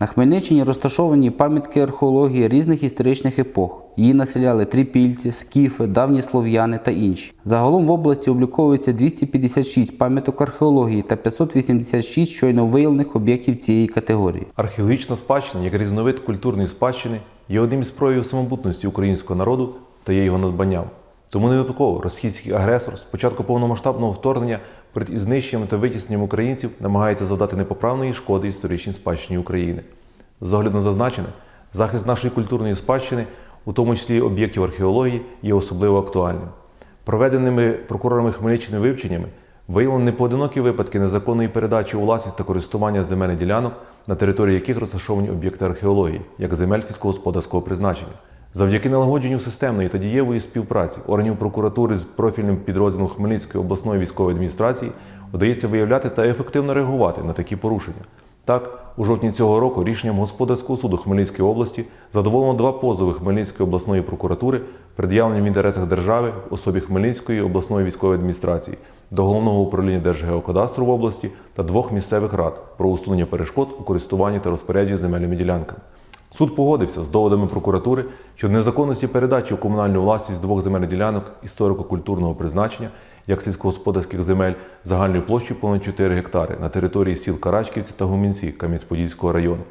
На Хмельниччині розташовані пам'ятки археології різних історичних епох. Її населяли трипільці, скіфи, давні слов'яни та інші. Загалом в області обліковується 256 пам'яток археології та 586 щойно виявлених об'єктів цієї категорії. Археологічна спадщина, як різновид культурної спадщини, є одним із проявів самобутності українського народу та є його надбанням. Тому не випадково російський агресор з початку повномасштабного вторгнення перед знищенням та витісненням українців намагається завдати непоправної шкоди історичній спадщині України. З огляду на зазначене, захист нашої культурної спадщини, у тому числі об'єктів археології, є особливо актуальним. Проведеними прокурорами Хмельниччини вивченнями виявлено непоодинокі випадки незаконної передачі у власність та користування земельних ділянок, на території яких розташовані об'єкти археології, як земель сільськогосподарського призначення. Завдяки налагодженню системної та дієвої співпраці органів прокуратури з профільним підрозділом Хмельницької обласної військової адміністрації вдається виявляти та ефективно реагувати на такі порушення. Так, у жовтні цього року рішенням господарського суду Хмельницької області задоволено два позови Хмельницької обласної прокуратури, пред'явлені в інтересах держави в особі Хмельницької обласної військової адміністрації до головного управління Держгеокадастру в області та двох місцевих рад про усунення перешкод у користуванні та розпорядженні земельними ділянками. Суд погодився з доводами прокуратури щодо незаконності передачі у комунальну власність двох земельних ділянок історико-культурного призначення як сільськогосподарських земель загальною площею понад 4 гектари на території сіл Карачківці та Гумінці Кам'янець-Подільського району,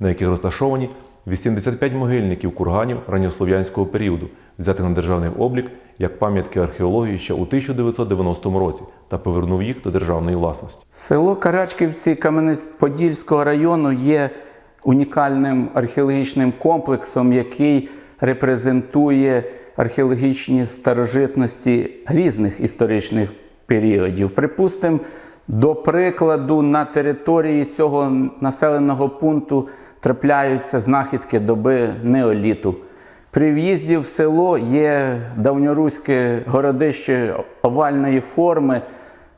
на яких розташовані 85 могильників курганів ранньослов'янського періоду, взятих на державний облік як пам'ятки археології ще у 1990 році та повернув їх до державної власності. Село Карачківці Кам'янець-Подільського району є унікальним археологічним комплексом, який репрезентує археологічні старожитності різних історичних періодів. Припустимо, до прикладу, на території цього населеного пункту трапляються знахідки доби неоліту. При в'їзді в село є давньоруське городище овальної форми,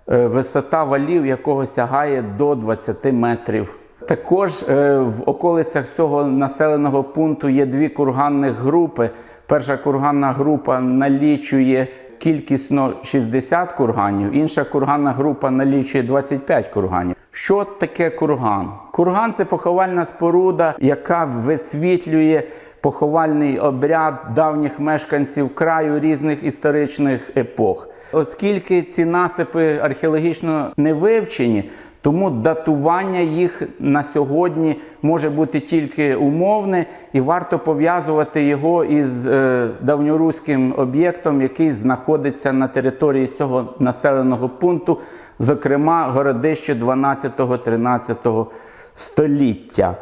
е, висота валів якого сягає до 20 метрів. Також е, в околицях цього населеного пункту є дві курганних групи. Перша курганна група налічує кількісно 60 курганів, інша курганна група налічує 25 курганів. Що таке курган? Курган це поховальна споруда, яка висвітлює поховальний обряд давніх мешканців краю різних історичних епох. Оскільки ці насипи археологічно не вивчені, тому датування їх на сьогодні може бути тільки умовне, і варто пов'язувати його із е, давньоруським об'єктом, який знаходиться на території цього населеного пункту, зокрема городище 12-13 століття.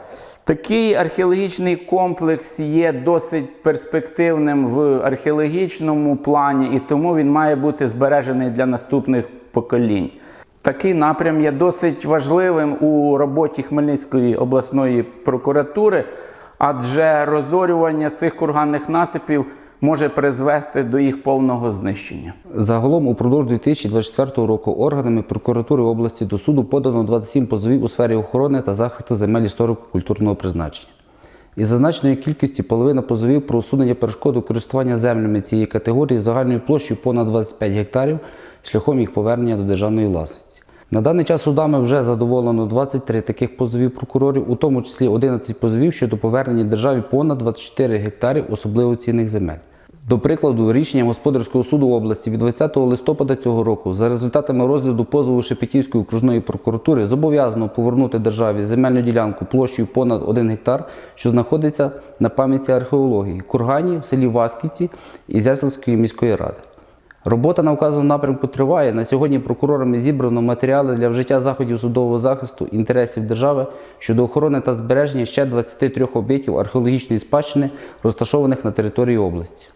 Такий археологічний комплекс є досить перспективним в археологічному плані, і тому він має бути збережений для наступних поколінь. Такий напрям є досить важливим у роботі Хмельницької обласної прокуратури, адже розорювання цих курганних насипів може призвести до їх повного знищення. Загалом упродовж 2024 року органами прокуратури області до суду подано 27 позовів у сфері охорони та захисту земель історико-культурного призначення. Із зазначеної кількості половина позовів про усунення перешкод у користування землями цієї категорії загальною площею понад 25 гектарів шляхом їх повернення до державної власності. На даний час судами вже задоволено 23 таких позовів прокурорів, у тому числі 11 позовів щодо повернення державі понад 24 гектарів особливо цінних земель. До прикладу, рішенням господарського суду області від 20 листопада цього року за результатами розгляду позову Шепетівської окружної прокуратури зобов'язано повернути державі земельну ділянку площею понад 1 гектар, що знаходиться на пам'ятці археології Кургані в селі Васківці Ізяславської міської ради. Робота на вказаному напрямку триває. На сьогодні прокурорами зібрано матеріали для вжиття заходів судового захисту інтересів держави щодо охорони та збереження ще 23 об'єктів археологічної спадщини, розташованих на території області.